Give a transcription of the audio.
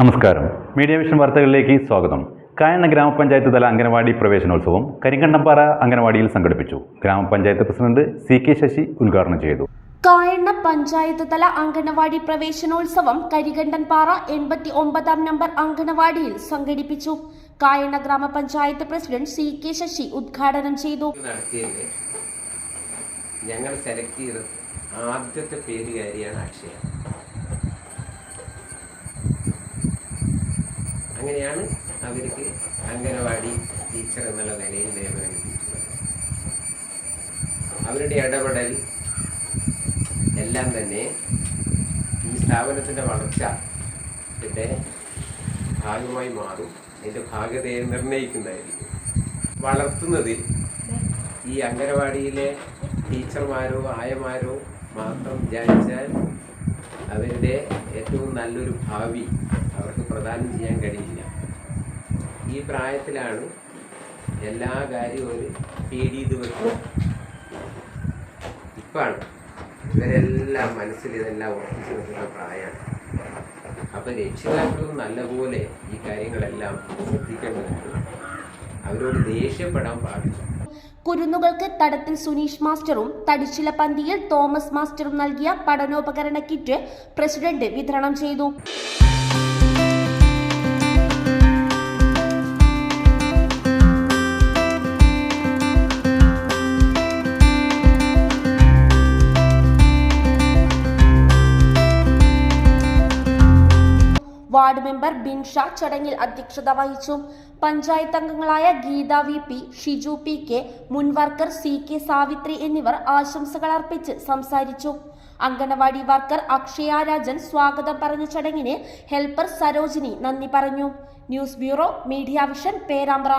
നമസ്കാരം. Media vision വാർത്തകളിലേക്ക് സ്വാഗതം. കായണ്ണ ഗ്രാമപഞ്ചായത്ത് തല അംഗനവാടി പ്രവേശനോത്സവം കരിങ്കണ്ടംപാറ അംഗനവാടിയിൽ സംഘടിപ്പിച്ചു. ഗ്രാമപഞ്ചായത്ത് പ്രസിഡന്റ് സി കെ ശശി ഉദ്ഘാടനം ചെയ്തു. കായണ്ണ പഞ്ചായത്ത് തല അംഗനവാടി പ്രവേശനോത്സവം കരികണ്ടൻപാറ എൺപത്തി ഒമ്പതാം നമ്പർ അംഗനവാടിയിൽ സംഘടിപ്പിച്ചു. കായണ്ണ ഗ്രാമപഞ്ചായത്ത് പ്രസിഡന്റ് സി കെ ശശി ഉദ്ഘാടനം ചെയ്തു. ഞങ്ങൾ സെലക്ട് ചെയ്ത ആദ്യത്തെ പേരുകാരിയാണ് അക്ഷയ. അങ്ങനെയാണ് അവർക്ക് അംഗനവാടി ടീച്ചർ എന്നുള്ള നിലയിൽ നിയമനം കിട്ടിയിട്ടുള്ളത് അവരുടെ ഇടപെടൽ എല്ലാം തന്നെ ഈ സ്ഥാപനത്തിന്റെ വളർച്ച ഇതിന്റെ ഭാഗമായി മാറും. അതിന്റെ ഭാഗതയെ നിർണയിക്കുന്നതായിരിക്കും. വളർത്തുന്നതിൽ ഈ അംഗനവാടിയിലെ ടീച്ചർമാരോ ആയമാരോ മാത്രം വിചാരിച്ചാൽ അവരുടെ ഏറ്റവും നല്ലൊരു ഭാവി അവർക്ക് പ്രദാനം ചെയ്യാൻ കഴിയില്ല. ഈ പ്രായത്തിലാണ് എല്ലാ കാര്യവും ഒരു പേടി വെക്കും. ഇപ്പാണ്. ഇവരെല്ലാം മനസ്സിൽ ഇതെല്ലാം ഉറപ്പിച്ചു വെക്കുന്ന പ്രായമാണ്. അപ്പോൾ രക്ഷിതാക്കളും നല്ലപോലെ ഈ കാര്യങ്ങളെല്ലാം ശ്രദ്ധിക്കേണ്ടതുണ്ട്. അവരോട് ദേഷ്യപ്പെടാൻ പാടില്ല. കുരുന്നുകൾക്ക് തടത്തിൽ സുനീഷ് മാസ്റ്ററും തടിച്ചില പന്തിയിൽ തോമസ് മാസ്റ്ററും നൽകിയ പഠനോപകരണ കിറ്റ് പ്രസിഡന്റ് വിതരണം ചെയ്തു. വാർഡ് മെമ്പർ ബിൻഷ ചടങ്ങിൽ അധ്യക്ഷത വഹിച്ചു. പഞ്ചായത്ത് അംഗങ്ങളായ Geetha V P Shiju P K മുൻവർക്കർ C K Savithri എന്നിവർ ആശംസകൾ അർപ്പിച്ച് സംസാരിച്ചു. അങ്കണവാടി വർക്കർ അക്ഷയ രാജൻ സ്വാഗതം പറഞ്ഞ ചടങ്ങിന് ഹെൽപ്പർ സരോജിനി നന്ദി പറഞ്ഞു. News bureau media vision Perambra.